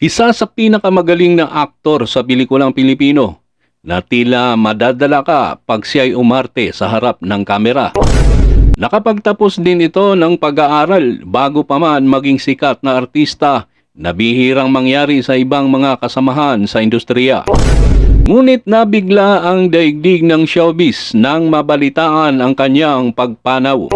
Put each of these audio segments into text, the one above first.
Isa sa pinakamagaling na aktor sa pelikulang Pilipino na tila madadala ka pag siya'y umarte sa harap ng kamera. Nakapagtapos din ito ng pag-aaral bago pa man maging sikat na artista na bihirang mangyari sa ibang mga kasamahan sa industriya. Ngunit nabigla ang daigdig ng showbiz nang mabalitaan ang kanyang pagpanaw.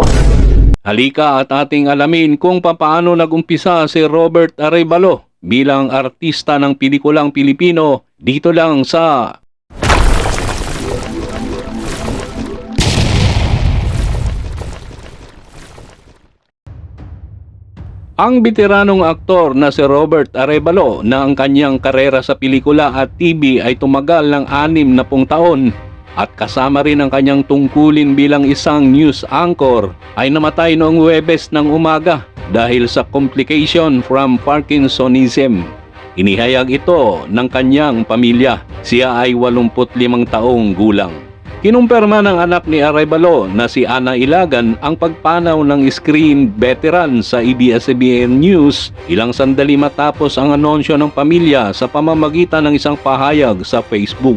Halika at ating alamin kung papaano nagumpisa si Robert Arevalo bilang artista ng pelikulang Pilipino dito lang sa Ang veteranong aktor na si Robert Arevalo na ang kanyang karera sa pelikula at TV ay tumagal ng anim na pung taon at kasama rin ang kanyang tungkulin bilang isang news anchor ay namatay noong Huwebes ng umaga dahil sa complication from Parkinsonism. Inihayag ito ng kanyang pamilya. Siya ay 85 taong gulang. Kinumpirma ng anak ni Arevalo na si Ana Ilagan ang pagpanaw ng screen veteran sa ABS-CBN News ilang sandali matapos ang anunsyo ng pamilya sa pamamagitan ng isang pahayag sa Facebook.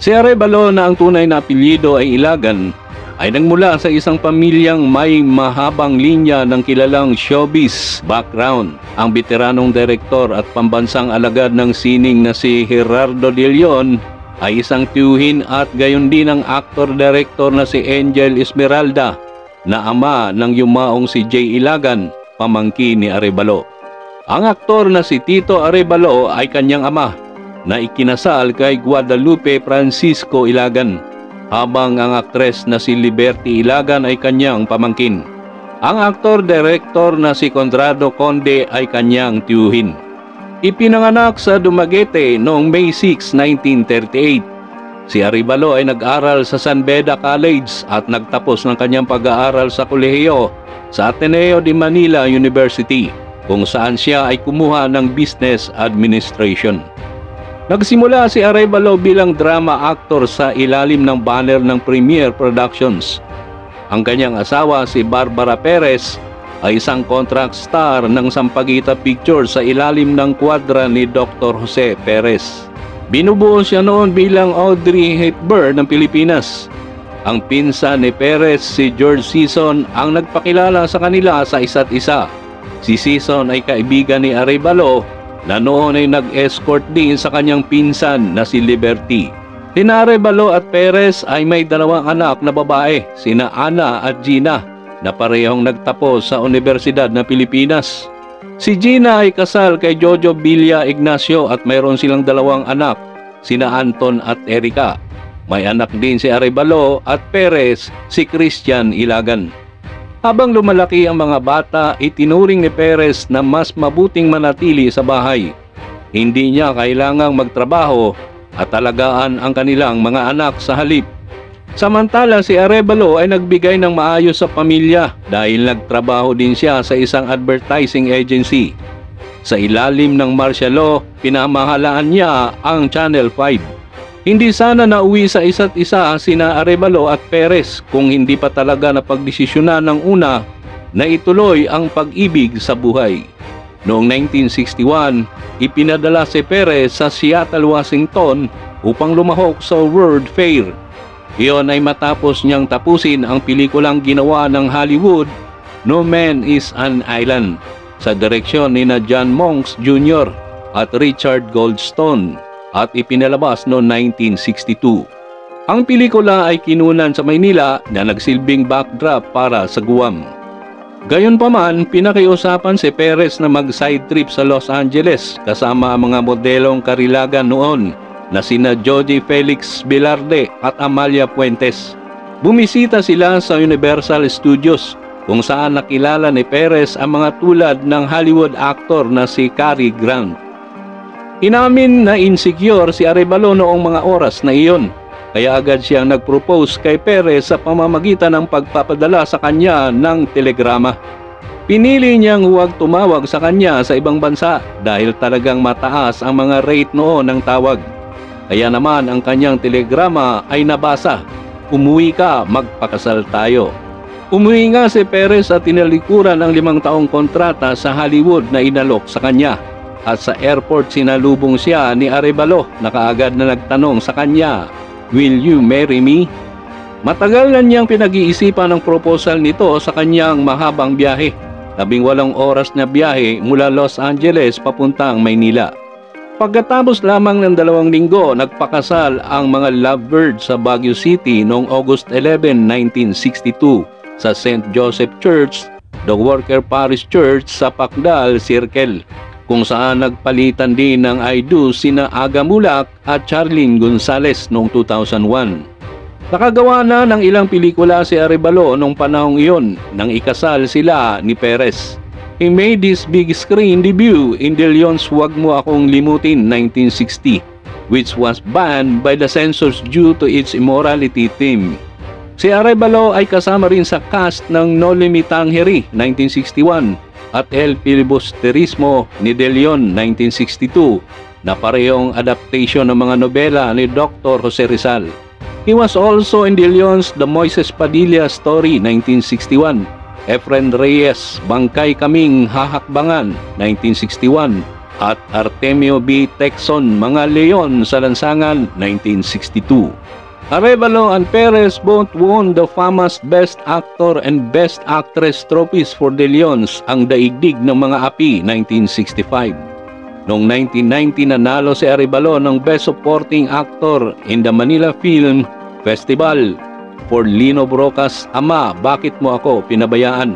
Si Arevalo na ang tunay na apelyido ay Ilagan ay nagmula sa isang pamilyang may mahabang linya ng kilalang showbiz background. Ang veteranong direktor at pambansang alagad ng sining na si Gerardo De Leon ay isang tiyuhin at gayon din ang aktor-director na si Angel Esmeralda na ama ng yumaong si Jay Ilagan, pamangkin ni Arevalo. Ang aktor na si Tito Arevalo ay kanyang ama na ikinasal kay Guadalupe Francisco Ilagan habang ang aktres na si Liberty Ilagan ay kanyang pamangkin. Ang aktor-direktor na si Conrado Conde ay kanyang tiyuhin. Ipinanganak sa Dumaguete noong May 6, 1938. Si Arivalo ay nag-aral sa San Beda College at nagtapos ng kanyang pag-aaral sa kolehiyo sa Ateneo de Manila University kung saan siya ay kumuha ng Business Administration. Nagsimula si Arevalo bilang drama actor sa ilalim ng banner ng Premier Productions. Ang kanyang asawa si Barbara Perez ay isang contract star ng Sampaguita Pictures sa ilalim ng kwadra ni Dr. Jose Perez. Binubuo siya noon bilang Audrey Hepburn ng Pilipinas. Ang pinsan ni Perez, si George Season, ang nagpakilala sa kanila sa isa't isa. Si Season ay kaibigan ni Arevalo na noon ay nag-escort din sa kanyang pinsan na si Liberty. Sina Arevalo at Perez ay may dalawang anak na babae, sina Ana at Gina, na parehong nagtapos sa Universidad ng Pilipinas. Si Gina ay kasal kay Jojo Villa Ignacio at mayroon silang dalawang anak, sina Anton at Erika. May anak din si Arevalo at Perez, si Christian Ilagan. Habang lumalaki ang mga bata, itinuring ni Perez na mas mabuting manatili sa bahay. Hindi niya kailangang magtrabaho at alagaan ang kanilang mga anak sa halip. Samantala si Arevalo ay nagbigay ng maayos sa pamilya dahil nagtrabaho din siya sa isang advertising agency. Sa ilalim ng martial law, pinamahalaan niya ang Channel 5. Hindi sana nauwi sa isa't isa sina Arevalo at Perez kung hindi pa talaga napagdesisyonan ng una na ituloy ang pag-ibig sa buhay. Noong 1961, ipinadala si Perez sa Seattle, Washington upang lumahok sa World Fair. Iyon ay matapos niyang tapusin ang pelikulang ginawa ng Hollywood, No Man is an Island, sa direksyon ni na John Monks Jr. at Richard Goldstone at ipinalabas noong 1962. Ang pelikula ay kinunan sa Maynila na nagsilbing backdrop para sa Guam. Gayunpaman, pinakiusapan si Perez na mag-side trip sa Los Angeles kasama ang mga modelong karilagan noon na sina Joji Felix Velarde at Amalia Puentes. Bumisita sila sa Universal Studios kung saan nakilala ni Perez ang mga tulad ng Hollywood actor na si Cary Grant. Inamin na insecure si Arevalo noong mga oras na iyon. Kaya agad siyang nag-propose kay Perez sa pamamagitan ng pagpapadala sa kanya ng telegrama. Pinili niyang huwag tumawag sa kanya sa ibang bansa dahil talagang mataas ang mga rate noon ng tawag. Kaya naman ang kanyang telegrama ay nabasa umuwi ka, magpakasal tayo. Umuwi nga si Perez at tinalikuran ang limang taong kontrata sa Hollywood na inalok sa kanya. At sa airport sinalubong siya ni Arevalo na kaagad na nagtanong sa kanya, Will you marry me? Matagal na niyang pinag-iisipan ang proposal nito sa kanyang mahabang biyahe. Labing walong oras na biyahe mula Los Angeles papuntang Maynila. Pagkatapos lamang ng dalawang linggo, nagpakasal ang mga lovebirds sa Baguio City noong August 11, 1962 sa St. Joseph Church, the Worker Parish Church sa Pacdal Circle, kung saan nagpalitan din ng I sina Aga Mulak at Charlene Gonzales noong 2001. Nakagawa na ng ilang pelikula si Arevalo noong panahong iyon nang ikasal sila ni Perez. He made his big screen debut in De Leon's Huwag Mo Akong Limutin 1960, which was banned by the censors due to its immorality theme. Si Arevalo ay kasama rin sa cast ng No Limit Tangheri 1961 at El Filibusterismo ni De Leon 1962 na parehong adaptation ng mga nobela ni Dr. Jose Rizal. He was also in De Leon's The Moises Padilla Story 1961, Efren Reyes, Bangkay Kaming Hahakbangan 1961 at Artemio B. Texon Mga Leon sa Lansangan 1962. Arevalo and Perez both won the famous Best Actor and Best Actress trophies for De Leons ang daigdig ng mga api 1965. Noong 1990 nanalo si Arevalo ng Best Supporting Actor in the Manila Film Festival for Lino Brocas Ama, Bakit Mo Ako Pinabayaan?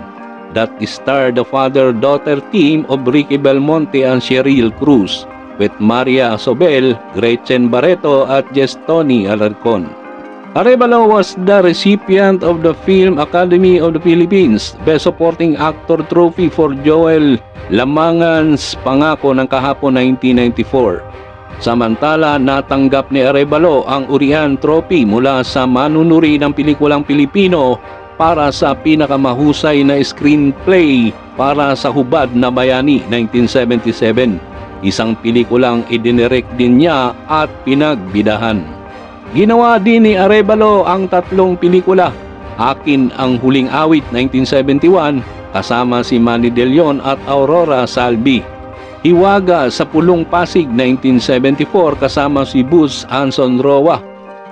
That starred the father-daughter team of Ricky Belmonte and Cheryl Cruz with Maria Sobel, Gretchen Barreto at Gestoni Alarcon. Arevalo was the recipient of the Film Academy of the Philippines Best Supporting Actor Trophy for Joel Lamangan's Pangako ng kahapon 1994. Samantala, natanggap ni Arevalo ang Urian Trophy mula sa manunuri ng pelikulang Pilipino para sa pinakamahusay na screenplay para sa Hubad na Bayani 1977. Isang pelikulang idinirect din niya at pinagbidahan. Ginawa din ni Arevalo ang tatlong pelikula. Akin ang Huling Awit 1971 kasama si Manny De Leon at Aurora Salvi. Hiwaga sa Pulong Pasig 1974 kasama si Bus Anson Roa.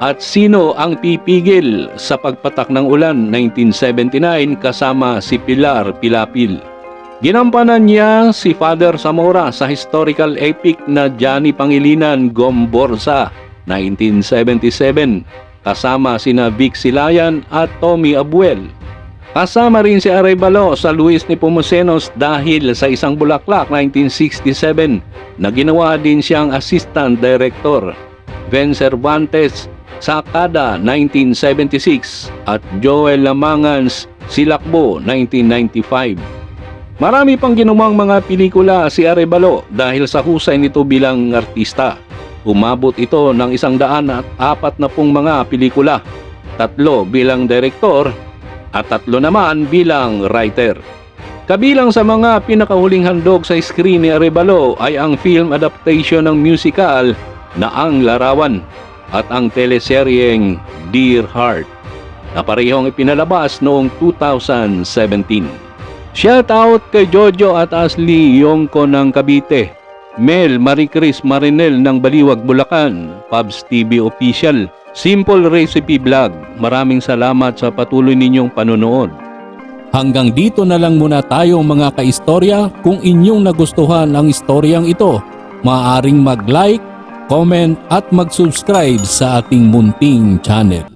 At Sino ang Pipigil sa Pagpatak ng Ulan 1979 kasama si Pilar Pilapil. Ginampanan niya si Father Zamora sa historical epic na Johnny Pangilinan Gomborsa 1977 kasama sina Vic Silayan at Tommy Abuel. Kasama rin si Arevalo sa Luis Nepomucenos dahil sa isang bulaklak 1967 na ginawa din siyang assistant director. Ben Cervantes sa Kada 1976 at Joel Lamangans Silakbo 1995. Marami pang ginawang mga pelikula si Arevalo dahil sa husay nito bilang artista. Umabot ito ng isang daan at apat na pong mga pelikula, tatlo bilang direktor at tatlo naman bilang writer. Kabilang sa mga pinakahuling handog sa screen ni Arevalo ay ang film adaptation ng musical na Ang Larawan at ang teleseryeng Dear Heart na parehong ipinalabas noong 2017. Shout out kay Jojo at Ashley Yongko ng Cavite, Mel Maricris Marinel ng Baliwag, Bulacan, Pubs TV Official, Simple Recipe Vlog. Maraming salamat sa patuloy ninyong panonood. Hanggang dito na lang muna tayo mga kaistorya. Kung inyong nagustuhan ang istoryang ito, maaaring mag-like, comment at mag-subscribe sa ating munting channel.